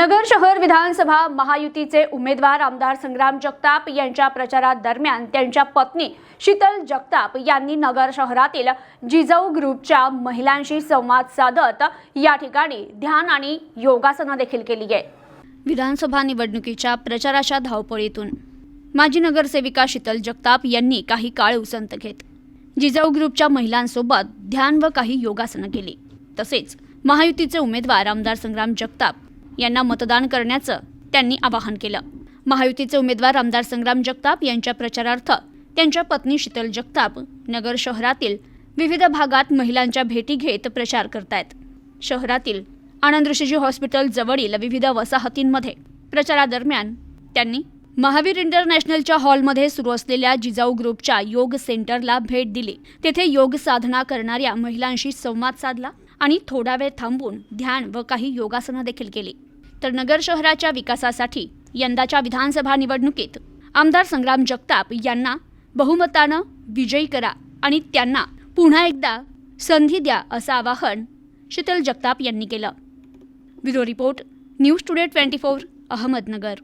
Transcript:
नगर शहर विधानसभा महायुतीचे उमेदवार आमदार संग्राम जगताप यांच्या प्रचारादरम्यान त्यांच्या पत्नी शीतल जगताप यांनी नगर शहरातील जिजाऊ ग्रुपच्या महिलांशी संवाद साधत या ठिकाणी ध्यान आणि योगासनं देखील केली आहे. विधानसभा निवडणुकीच्या प्रचाराच्या धावपळीतून माजी नगरसेविका शीतल जगताप यांनी काही काळ उसंत घेत जिजाऊ ग्रुपच्या महिलांसोबत ध्यान व काही योगासनं केली. तसेच महायुतीचे उमेदवार आमदार संग्राम जगताप यांना मतदान करण्याचं त्यांनी आवाहन केलं. महायुतीचे उमेदवार आमदार संग्राम जगताप यांच्या प्रचारार्थ त्यांच्या पत्नी शीतल जगताप नगर शहरातील विविध भागात महिलांच्या भेटी घेत प्रचार करतायत. शहरातील आनंद ऋषीजी हॉस्पिटल जवळील विविध वसाहतींमध्ये प्रचारादरम्यान त्यांनी महावीर इंटरनॅशनलच्या हॉलमध्ये सुरू असलेल्या जिजाऊ ग्रुपच्या योग सेंटरला भेट दिली. तेथे योग साधना करणाऱ्या महिलांशी संवाद साधला आणि थोडा वेळ थांबून ध्यान व काही योगासनं देखील केली. तर नगर शहराच्या विकासासाठी यंदाच्या विधानसभा निवडणुकीत आमदार संग्राम जगताप यांना बहुमतानं विजयी करा आणि त्यांना पुन्हा एकदा संधी द्या असं आवाहन शीतल जगताप यांनी केलं. Bureau report news today twenty four Ahmednagar.